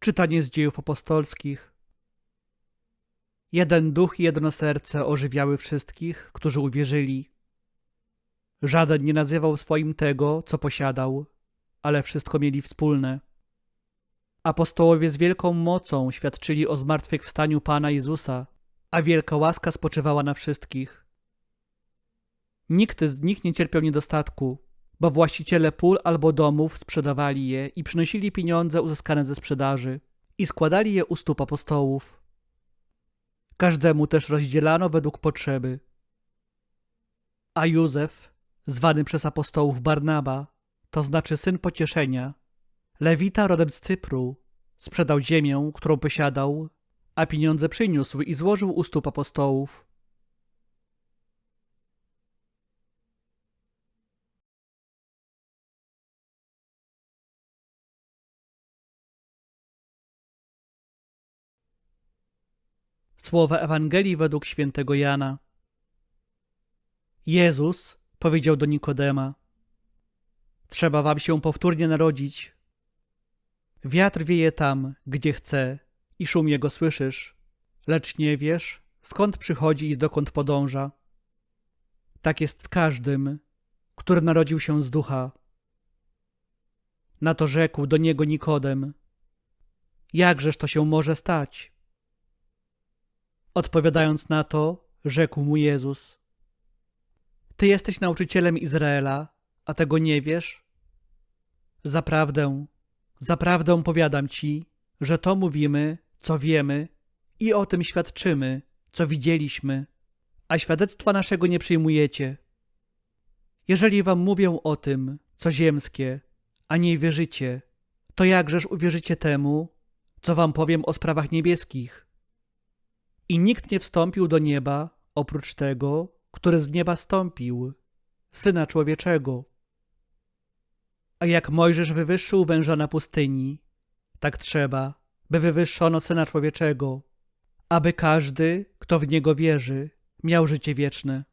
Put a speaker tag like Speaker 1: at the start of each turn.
Speaker 1: Czytanie z dziejów apostolskich. Jeden duch i jedno serce ożywiały wszystkich, którzy uwierzyli. Żaden nie nazywał swoim tego, co posiadał, ale wszystko mieli wspólne. Apostołowie z wielką mocą świadczyli o zmartwychwstaniu Pana Jezusa, a wielka łaska spoczywała na wszystkich. Nikt z nich nie cierpiał niedostatku, bo właściciele pól albo domów sprzedawali je i przynosili pieniądze uzyskane ze sprzedaży i składali je u stóp apostołów. Każdemu też rozdzielano według potrzeby. A Józef, zwany przez apostołów Barnaba, to znaczy syn pocieszenia, Lewita rodem z Cypru, sprzedał ziemię, którą posiadał, a pieniądze przyniósł i złożył u stóp apostołów. Słowa Ewangelii według świętego Jana. Jezus powiedział do Nikodema: Trzeba wam się powtórnie narodzić. Wiatr wieje tam, gdzie chce, i szum jego słyszysz, lecz nie wiesz, skąd przychodzi i dokąd podąża. Tak jest z każdym, który narodził się z ducha. Na to rzekł do niego Nikodem: Jakżeż to się może stać? Odpowiadając na to, rzekł mu Jezus: Ty jesteś nauczycielem Izraela, a tego nie wiesz? Zaprawdę, zaprawdę powiadam ci, że to mówimy, co wiemy i o tym świadczymy, co widzieliśmy, a świadectwa naszego nie przyjmujecie. Jeżeli wam mówię o tym, co ziemskie, a nie wierzycie, to jakżeż uwierzycie temu, co wam powiem o sprawach niebieskich? I nikt nie wstąpił do nieba oprócz tego, który z nieba stąpił, syna człowieczego. A jak Mojżesz wywyższył węża na pustyni, tak trzeba, by wywyższono syna człowieczego, aby każdy, kto w niego wierzy, miał życie wieczne.